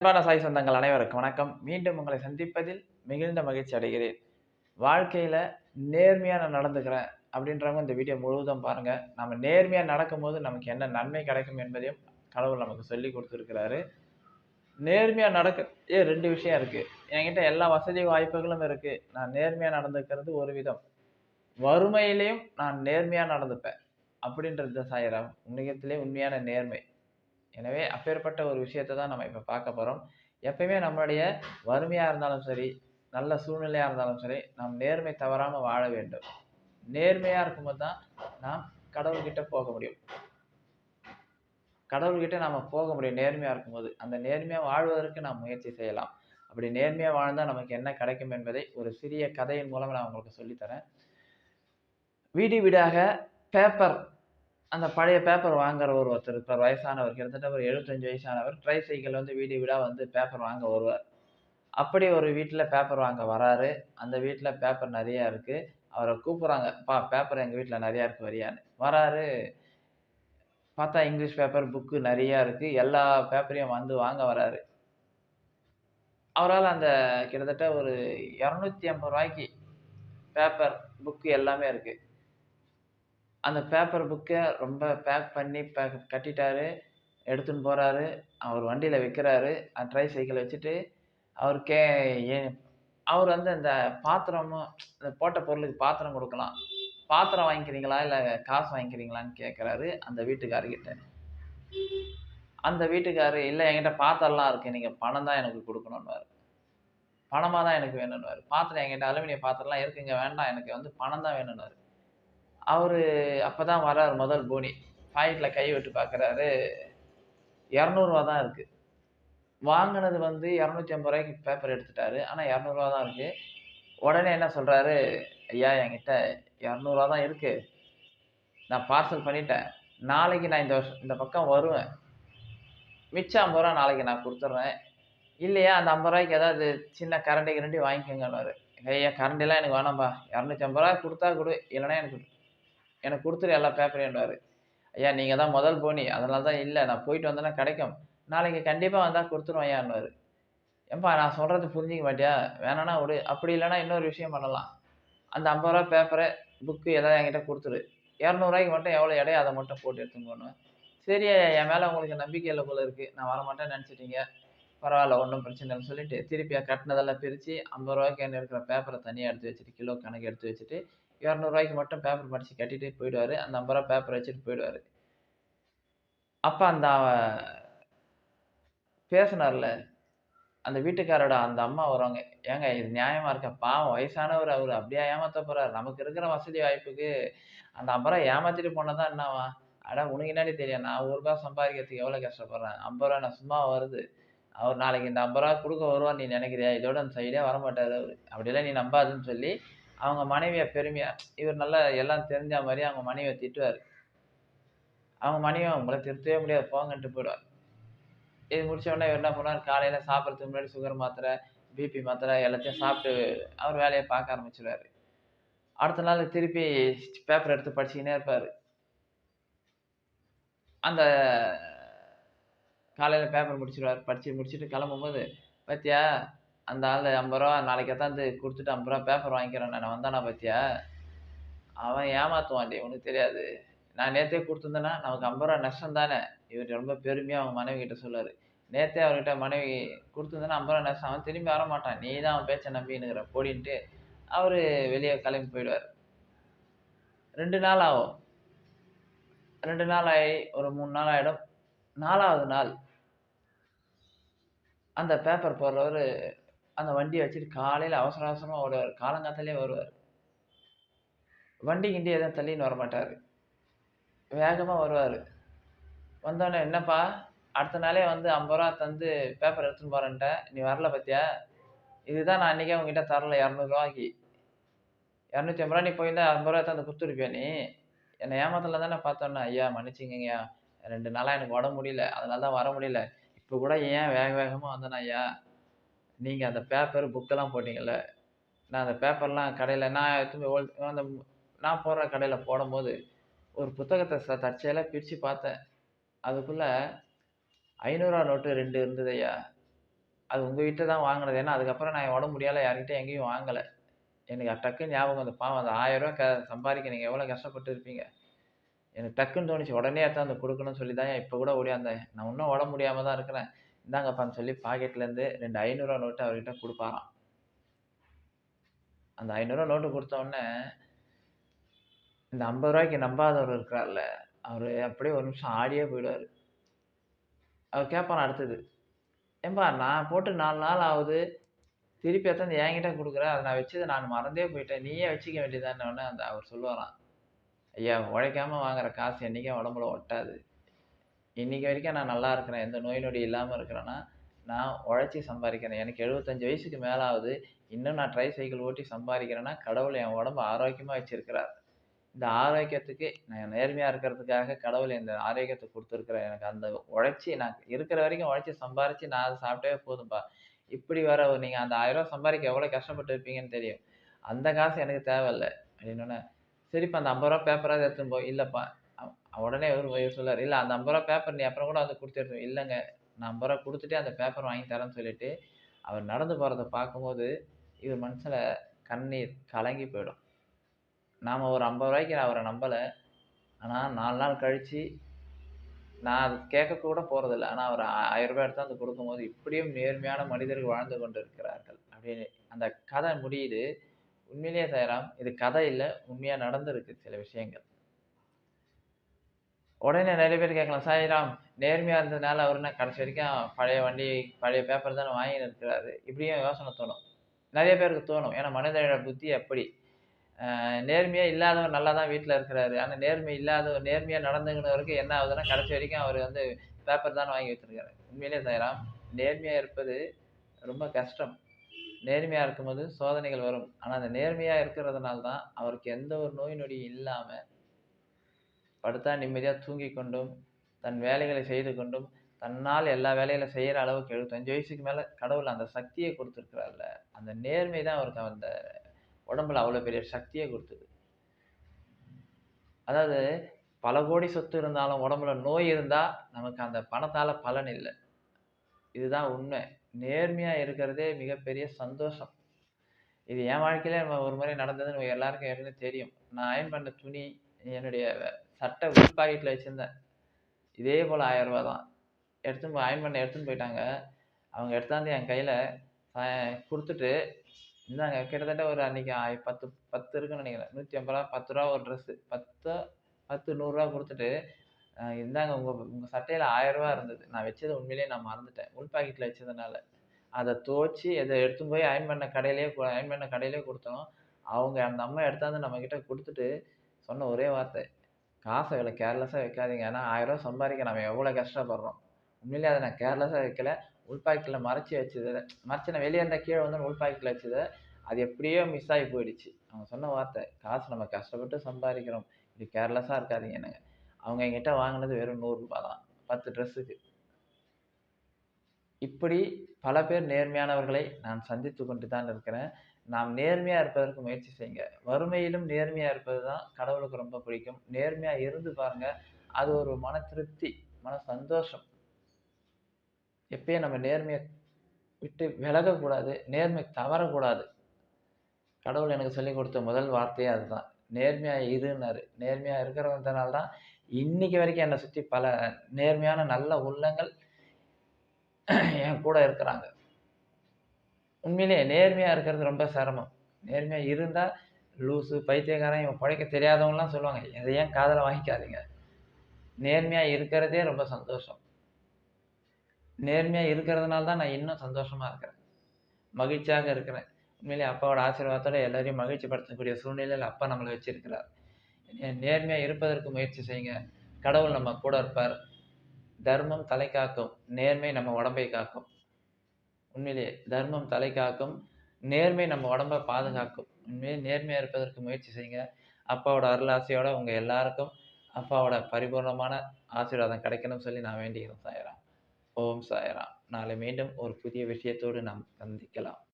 அன்பான சாய் சொந்தங்கள் அனைவருக்கும் வணக்கம். மீண்டும் உங்களை சந்திப்பதில் மிகுந்த மகிழ்ச்சி அடைகிறேன். வாழ்க்கையில் நேர்மையாக நான் நடந்துக்கிறேன் அப்படின்றவங்க இந்த வீடியோ முழுவதும் பாருங்கள் நம்ம நேர்மையாக நடக்கும்போது நமக்கு என்ன நன்மை கிடைக்கும் என்பதையும் கடவுள் நமக்கு சொல்லி கொடுத்துருக்கிறாரு. நேர்மையாக நடக்க ஏ ரெண்டு விஷயம் இருக்குது என்கிட்ட எல்லா வசதி வாய்ப்புகளும் இருக்குது நான் நேர்மையாக நடந்துக்கிறது ஒரு விதம். வறுமையிலையும் நான் நேர்மையாக நடந்துப்பேன். அப்படின்றது சாயிரம் உண்மையத்திலே உண்மையான நேர்மை. எனவே அப்பேற்பட்ட ஒரு விஷயத்தை தான் நம்ம இப்போ பார்க்க போகிறோம் எப்பயுமே நம்மளுடைய வறுமையாக இருந்தாலும் சரி நல்ல சூழ்நிலையாக இருந்தாலும் சரி நாம் நேர்மை தவறாமல் வாழ வேண்டும். நேர்மையாக இருக்கும்போது தான் நாம் கடவுள்கிட்ட போக முடியும். கடவுள்கிட்ட நாம் போக முடியும் நேர்மையாக இருக்கும்போது. அந்த நேர்மையாக வாழ்வதற்கு நாம் முயற்சி செய்யலாம். அப்படி நேர்மையாக வாழ்ந்தால் நமக்கு என்ன கிடைக்கும் என்பதை ஒரு சிறிய கதையின் மூலம் நான் உங்களுக்கு சொல்லித்தரேன். வீடு வீடாக பேப்பர் அந்த பழைய பேப்பர் வாங்குற ஒரு ஒருத்தர் இருப்பார் வயசானவர் கிட்டத்தட்ட ஒரு எழுபத்தஞ்சு வயசானவர் ட்ரை சைக்கிள் வந்து வீடு வீடாக வந்து பேப்பர் வாங்க வருவார் அப்படி ஒரு வீட்டில் பேப்பர் வாங்க வராரு. அந்த வீட்டில் பேப்பர் நிறையா இருக்குது அவரை கூப்பிட்றாங்க பா பேப்பர் எங்கள் வீட்டில் நிறையா இருக்குது வரியான்னு. வராரு. பார்த்தா இங்கிலீஷ் பேப்பர் புக்கு நிறையா இருக்குது எல்லா பேப்பரையும் வந்து வாங்க வராரு. அவரால் அந்த கிட்டத்தட்ட ஒரு இரநூத்தி ஐம்பது ரூபாய்க்கு பேப்பர் புக்கு எல்லாமே இருக்குது அந்த பேப்பர் புக்கை ரொம்ப பேக் பண்ணி பேக் கட்டிட்டாரு. எடுத்துன்னு போகிறாரு அவர் வண்டியில் வைக்கிறாரு. அந்த ட்ரை சைக்கிளை வச்சுட்டு அவர் கே ஏன் அவர் வந்து அந்த பாத்திரமும் இந்த போட்ட பொருளுக்கு பாத்திரம் கொடுக்கலாம். பாத்திரம் வாங்கிக்கிறீங்களா? இல்லை காசு வாங்கிக்கிறீங்களான்னு கேட்குறாரு அந்த வீட்டுக்காரர்கிட்ட. அந்த வீட்டுக்காரர் இல்லை என்கிட்ட பாத்திரம்லாம் இருக்குது நீங்கள் பணம் தான் எனக்கு கொடுக்கணுன்னுவார் பணமாக தான் எனக்கு வேணும்னுவார். பாத்திரம் என்கிட்ட அலுமினிய பாத்திரம்லாம் இருக்குங்க. வேண்டாம். எனக்கு வந்து பணம் தான் வேணும்னுவார். அவர் அப்போ தான் வர்றார் முதல் போனி. பாக்கெட்டில் கை விட்டு பார்க்குறாரு இரநூறுவா தான் இருக்குது வாங்கினது வந்து இரநூத்தி ஐம்பது ரூபாய்க்கு பேப்பர் எடுத்துட்டாரு. ஆனால் இரநூறுவா தான் இருக்குது உடனே என்ன சொல்கிறாரு ஐயா என்கிட்ட இரநூறுவா தான் இருக்குது நான் பார்சல் பண்ணிட்டேன். நாளைக்கு நான் இந்த வருஷம் இந்த பக்கம் வருவேன். மிச்சம் ஐம்பது ரூபா நாளைக்கு நான் கொடுத்துட்றேன் இல்லையா அந்த ஐம்பது ரூபாய்க்கு ஏதாவது சின்ன கரண்டி கிரண்டி வாங்கிக்கோங்கன்னாரு ஐயா கரண்டிலாம் எனக்கு வேணாம்பா. இரநூத்தி ஐம்பது ரூபா கொடுத்தா கொடு. இல்லைன்னா எனக்கு எனக்கு கொடுத்துரு எல்லா பேப்பரையும்னாரு ஐயா நீங்கள் தான் முதல் போனி அதனால தான் இல்லை நான் போயிட்டு வந்தேன்னா கிடைக்கும். நாளைக்கு கண்டிப்பாக வந்தால் கொடுத்துருவேன் ஐயான்னுவார் ஏன்பா நான் சொல்கிறது புரிஞ்சிக்க மாட்டியா? வேணான்னா விடு அப்படி இல்லைன்னா இன்னொரு விஷயம் பண்ணலாம். அந்த ஐம்பது ரூபா பேப்பரை புக்கு எதாவது என்கிட்ட கொடுத்துரு. இரநூறுவாய்க்கு மட்டும் எவ்வளோ எடையோ அதை மட்டும் போட்டு எடுத்துன்னு போகணும். சரி என் மேலே உங்களுக்கு நம்பிக்கை இல்லை போல இருக்குது நான் வரமாட்டேன்னு நினச்சிட்டீங்க. பரவாயில்ல ஒன்றும் பிரச்சனை இல்லைன்னு சொல்லிட்டு திருப்பி கட்டினதெல்லாம் பிரித்து ஐம்பது ரூபாய்க்கு என்ன இருக்கிற பேப்பரை தனியாக எடுத்து வச்சுட்டு கிலோ கணக்கு எடுத்து வச்சுட்டு இரநூறுவாய்க்கு மட்டும் பேப்பர் படித்து கட்டிட்டு போயிடுவார். அந்த ஐம்பது ரூபா பேப்பர் வச்சுட்டு போயிடுவார். அப்போ அந்த பேசினார்ல அந்த வீட்டுக்காரோட அந்த அம்மா வருவாங்க. ஏங்க இது நியாயமாக இருக்க? பாவம் வயசானவர் அவர். அப்படியே ஏமாற்ற போகிறார் நமக்கு இருக்கிற வசதி வாய்ப்புக்கு அந்த ஐம்பது ரூபா ஏமாற்றிட்டு போனால் தான் என்னவா? அடா உனக்கு என்னடி தெரியும்? நான் ஒரு ரூபா சம்பாதிக்கிறதுக்கு எவ்வளோ கஷ்டப்படுறேன்? ஐம்பது ரூபா நான் சும்மா வருது. அவர் நாளைக்கு இந்த ஐம்பது ரூபா கொடுக்க வருவான்னு நீ நினைக்கிறியா? இதோட அந்த சைடே வரமாட்டார் அவர். அப்படிலாம் நீ நம்பாதுன்னு சொல்லி அவங்க மனைவியை பெருமையாக இவர் நல்லா எல்லாம் தெரிஞ்ச மாதிரி அவங்க மனைவியை திட்டுவார். அவங்க மனைவி உங்களை திருத்தவே முடியாது போங்கன்ட்டு போயிடுவார். இது முடிச்ச உடனே இவர் என்ன பண்ணுவார்? காலையில் சாப்பிட்றதுக்கு முன்னாடி சுகர் மாத்திரை பிபி மாத்திரை எல்லாத்தையும் சாப்பிட்டு அவர் வேலையை பார்க்க ஆரம்பிச்சிடுவார் அடுத்த நாள் திருப்பி பேப்பர் எடுத்து படிச்சுக்கினே இருப்பார். அந்த காலையில் பேப்பர் முடிச்சிடுவார் படித்து முடிச்சுட்டு கிளம்பும்போது பார்த்தியா அந்த ஆள் ஐம்பது ரூபா நாளைக்கு எத்தாந்து கொடுத்துட்டு ஐம்பது ரூபா பேப்பர் வாங்கிக்கிறேன் நான். வந்தானா பார்த்தியா அவன் ஏமாற்றுவான்டி உனக்கு தெரியாது. நான் நேற்றே கொடுத்துருந்தேன்னா நமக்கு ஐம்பது ரூபா நஷ்டம் தானே. இவர் ரொம்ப பெருமையாக அவங்க மனைவி கிட்ட சொல்லுவார் நேற்றே அவர்கிட்ட மனைவி கொடுத்துருந்தேன்னா ஐம்பது ரூபா நஷ்டம். அவன் திரும்பி வர மாட்டான் நீ தான் அவன் பேச்சை நம்பினுங்கிற போடின்ட்டு அவர் வெளியே கிளம்பி போயிடுவார். ரெண்டு நாள் ஆகும். ரெண்டு நாள் ஆகி ஒரு மூணு நாள் ஆகிடும் நாலாவது நாள் அந்த பேப்பர் போடுறவர் அந்த வண்டியை வச்சுட்டு காலையில் அவசர அவசரமாக ஓடுவார். காலங்காத்தாலே வருவார். வண்டி கிண்டி எதுவும் தள்ளின்னு வரமாட்டார். வேகமாக வருவார். வந்தோடனே என்னப்பா அடுத்த நாளே வந்து ஐம்பது ரூபா தந்து பேப்பர் எடுத்துன்னு போகிறேன்ட்ட நீ வரல பார்த்தியா இதுதான் நான் அன்றைக்கே உங்ககிட்ட தரல இரநூறுவாய்க்கு இரநூத்தி ஐம்பது ரூபா நீ போயிருந்தா ஐம்பது ரூபா தந்து கொடுத்துருப்பியா நீ? என்னை ஏமாத்தல தானே பார்த்தோன்னா ஐயா மன்னிச்சிங்கய்யா. ரெண்டு நாளாக எனக்கு உடம்பு முடியல. அதனால தான் வர முடியல. இப்போ கூட ஏன் வேக வேகமாக வந்தேன்னா ஐயா? நீங்கள் அந்த பேப்பர் புக்கெல்லாம் போட்டிங்கள்ல நான் அந்த பேப்பர்லாம் கடையில் நான் எடுத்துன்னு போய் ஓல் அந்த நான் போடுற கடையில் போடும்போது ஒரு புத்தகத்தை ச தற்செயலாக பிரித்து பார்த்தேன் அதுக்குள்ளே ஐநூறுரூவா நோட்டு ரெண்டு இருந்தது ஐயா அது உங்கள் கிட்டே தான் வாங்கினது ஏன்னா, அதுக்கப்புறம் நான் உடம்பு முடியாத யார்கிட்டையும் எங்கேயும் வாங்கலை எனக்கு டக்குன்னு ஞாபகம் அந்த பாவம் அந்த ரூ. 1000 க சம்பாதிக்க நீங்கள் எவ்வளோ கஷ்டப்பட்டு இருப்பீங்க. எனக்கு டக்குன்னு தோணுச்சு. உடனே எடுத்து அந்த கொடுக்கணும்னு சொல்லி தான் இப்போ கூட ஓடியாந்தேன். நான் இன்னும் உடம்பு முடியாமல் தான் இருக்கிறேன். இந்தாங்கப்பான்னு சொல்லி பாக்கெட்லேருந்து ரெண்டு ஐநூறுரூவா நோட்டு அவர்கிட்ட கொடுப்பாராம் அந்த ஐநூறுரூவா நோட்டு கொடுத்தோடனே இந்த ஐம்பது ரூபாய்க்கு நம்பாதவர் இருக்கிறார்ல, அவர் அப்படியே ஒரு நிமிஷம் ஆடியே போயிடுவார் அவர் கேட்பான் அடுத்தது. "ஏம்பா நான் போட்டு நாலு நாள் ஆகுது திருப்பி எத்தனை என்கிட்ட கொடுக்குற அதை நான் வச்சது நான் மறந்தே போயிட்டேன். நீயே வச்சுக்க வேண்டியதுதானே" அந்த அவர் சொல்லுவாராம். "ஐயா உழைக்காம வாங்குற காசு என்னைக்கும் உடம்புல ஒட்டாது. இன்னைக்கு வரைக்கும் நான் நல்லா இருக்கிறேன். எந்த நோய் நொடி இல்லாமல் இருக்கிறேன்னா, நான் உழைச்சி சம்பாதிக்கிறேன் எனக்கு 75 வயசுக்கு மேலே ஆகுது. இன்னும் நான் ட்ரை சைக்கிள் ஓட்டி சம்பாதிக்கிறேன்னா கடவுள் என் உடம்பு ஆரோக்கியமாக வச்சிருக்கிறார். இந்த ஆரோக்கியத்துக்கு நான் நேர்மையாக இருக்கிறதுக்காக கடவுள் இந்த ஆரோக்கியத்தை கொடுத்துருக்குறேன் எனக்கு அந்த உழைச்சி நான் இருக்கிற வரைக்கும் உழைச்சி சம்பாரித்து நான் அதை சாப்பிட்டே போதும்பா. இப்படி வர நீங்கள் அந்த ரூ. 1000 சம்பாதிக்க எவ்வளோ கஷ்டப்பட்டு இருப்பீங்கன்னு தெரியும். அந்த காசு எனக்கு தேவையில்ல" அப்படின்னோனே, "சரிப்பா அந்த ஐம்பது ரூபா பேப்பராவது எடுத்துன்னு போ." இல்லைப்பா உடனே இவர் சொல்லார் இல்லை அந்த ஐம்பது ரூபா பேப்பர் நீ அப்புறம் கூட வந்து கொடுத்துருந்தோம் இல்லைங்க நான் ஐம்பது ரூபா கொடுத்துட்டு அந்த பேப்பர் வாங்கி தரேன்னு" சொல்லிட்டு, அவர் நடந்து போகிறத பார்க்கும்போது, இவர் மனசில் கண்ணீர் கலங்கி போயிடும். நாம் ஒரு ஐம்பது ரூபாய்க்கு நான் அவரை நம்பலை ஆனால் நாலு நாள் கழித்து நான் அது கேட்க கூட போகிறதில்ல ஆனால் அவர் ரூ. 1000 எடுத்தாந்து குடுக்கும்போது, "இப்படியும் நேர்மையான மனிதர்கள் வாழ்ந்து கொண்டிருக்கிறார்கள்." அப்படின்னு அந்த கதை முடியுது. உண்மையிலேயே சாய்ராம், இது கதை இல்லை உண்மையாக நடந்திருக்கு சில விஷயங்கள். உடனே நிறைய பேர் கேட்கலாம், "சாய்ராம் நேர்மையாக இருந்ததுனால அவரு என்ன கடைசி வரைக்கும் பழைய வண்டி, பழைய பேப்பர் தானே வாங்கின்னு இருக்கிறாரு." இப்படியும் யோசனை தோணும். நிறைய பேருக்கு தோணும். ஏன்னா மனிதனோட புத்தி அப்படி. நேர்மையாக இல்லாதவர் நல்லா தான் வீட்டில் இருக்கிறாரு. ஆனால் நேர்மை இல்லாதவர் நேர்மையாக நடந்துங்கிறவருக்கு என்ன ஆகுதுன்னா, கடைசி வரைக்கும் அவர் வந்து பேப்பர் தான் வாங்கி வச்சிருக்காரு. உண்மையிலே சாய்ராம், நேர்மையாக இருப்பது ரொம்ப கஷ்டம். நேர்மையாக இருக்கும்போது சோதனைகள் வரும். ஆனால் அந்த நேர்மையாக இருக்கிறதுனால தான் அவருக்கு எந்த ஒரு நோய் நொடியும் இல்லாமல் படுத்தால் நிம்மதியாக தூங்கி கொண்டும், தன் வேலைகளை செய்து கொண்டும், தன்னால் எல்லா வேலைகளும் செய்கிற அளவுக்கு 75 வயசுக்கு மேலே கடவுள் அந்த சக்தியை கொடுத்துருக்குறாருல அந்த நேர்மை தான் அவருக்கு அந்த உடம்புல அவ்வளோ பெரிய சக்தியை குடுத்தது. அதாவது பல கோடி சொத்து இருந்தாலும் உடம்புல நோய் இருந்தால் நமக்கு அந்த பணத்தால் பலன் இல்லை இதுதான் உண்மை. நேர்மையாக இருக்கிறதே மிகப்பெரிய சந்தோஷம். இது என் வாழ்க்கையிலே ஒரு முறை நடந்ததுன்னு எல்லாருக்கும் ஏற்கனவே தெரியும். நான் அயன் பண்ண துணி என்னுடைய சட்டை உள் பாக்கெட்டில் வச்சிருந்தேன். இதே போல் ரூ. 1000 தான். எடுத்துன்னு போய் அயர்ன் பண்ண எடுத்துன்னு போயிட்டாங்க. அவங்க எடுத்தாந்து என் கையில் கொடுத்துட்டு இருந்தாங்க "இந்தாங்க" கிட்டத்தட்ட ஒரு அன்னைக்கு 10 10 இருக்குன்னு நினைக்கிறேன் நூற்றி ஐம்பது ரூபா பத்து ரூபா ஒரு ட்ரெஸ்ஸு. 10 10 ரூ. 100 குடுத்துட்டு, "அ இந்தாங்க சட்டையில் உங்க சட்டையில ரூ. 1000 இருந்தது. நான் வச்சது உண்மையிலேயே நான் மறந்துட்டேன். உள் பாக்கெட்டில் வச்சதுனால." அதை துவச்சி அதை எடுத்துன்னு போய் அயர்ன் பண்ண கடையிலேயே அயர்ன் பண்ண கடையிலேயே கொடுத்தோம் அவங்க அந்த அம்மா எடுத்தாந்து நம்மக்கிட்ட கொடுத்துட்டு சொன்ன ஒரே வார்த்தை, காசை இவ்வளோ கேர்லெஸ்ஸாக வைக்காதீங்க. ஏன்னா ஆயிரம் ரூபா சம்பாதிக்க நம்ம எவ்வளோ கஷ்டப்படுறோம்." உண்மையிலேயே அதை நான் கேர்லெஸ்ஸாக வைக்கல. உள் மறைச்சி மறைச்சு வச்சது மறைச்சு வெளிய இருந்தா கீழ விழுந்துரும் உள் பாக்கெட்ல வச்சது அது எப்படியோ மிஸ் ஆகி போயிடுச்சு. அவங்க சொன்ன வார்த்தை, "காசு நம்ம கஷ்டப்பட்டு சம்பாதிக்கிறோம். இப்படி இருக்காதிங்க என்னங்க அவங்க என்கிட்ட வாங்கினது வெறும் நூறுரூபா தான். 10 ட்ரெஸ்ஸுக்கு. இப்படி பல பேர் நேர்மையானவர்களை நான் சந்தித்து கொண்டு தான் இருக்கிறேன். நாம் நேர்மையாக இருப்பதற்கு முயற்சி செய்யுங்க. வறுமையிலும் நேர்மையாக இருப்பது தான் கடவுளுக்கு ரொம்ப பிடிக்கும். நேர்மையாக இருந்து பாருங்கள் அது ஒரு மன திருப்தி, மன சந்தோஷம். எப்பயும் நம்ம நேர்மையை விட்டு விலகக்கூடாது. நேர்மை தவறக்கூடாது. கடவுள் எனக்கு சொல்லிக் கொடுத்த முதல் வார்த்தையே அதுதான். நேர்மையாக இருன்னாரு. நேர்மையாக இருக்கிறதுனால தான் இன்னைக்கு வரைக்கும் என்னை சுற்றி பல நேர்மையான நல்ல உள்ளங்கள் என் கூட இருக்கிறாங்க. உண்மையிலேயே நேர்மையாக இருக்கிறது ரொம்ப சிரமம். நேர்மையாக இருந்தால் லூசு, பைத்தியக்காரன், இவன் பிழைக்க தெரியாதவங்களாம் சொல்லுவாங்க. அத ஏன் காதுல வாங்கிக்காதீங்க. நேர்மையாக இருக்கிறதே ரொம்ப சந்தோஷம். நேர்மையாக இருக்கிறதுனால தான் நான் இன்னும் சந்தோஷமாக இருக்கிறேன். மகிழ்ச்சியாக இருக்கிறேன். உண்மையிலேயே அப்பாவோட ஆசீர்வாதத்தோட எல்லாரையும் மகிழ்ச்சிப்படுத்தக்கூடிய சூழ்நிலையில் அப்பா நம்மளை வச்சிருக்கிறார். நேர்மையாக இருப்பதற்கு முயற்சி செய்யுங்க. கடவுள் நம்ம கூட இருப்பார். தர்மம் தலை காக்கும். நேர்மை நம்ம உடம்பை காக்கும். உண்மையிலேயே தர்மம் தலை காக்கும். நேர்மை நம்ம உடம்ப பாதுகாக்கும். உண்மையிலே நேர்மையாக இருப்பதற்கு முயற்சி செய்யுங்க. அப்பாவோட அருளாசையோட உங்கள் எல்லாருக்கும் அப்பாவோட பரிபூர்ணமான ஆசீர்வாதம் கிடைக்கணும்னு சொல்லி நான் வேண்டிக்கிறேன் சாய்ராம். ஓம் சாய்ராம். நாளை மீண்டும் ஒரு புதிய விஷயத்தோடு நாம் சந்திக்கலாம்.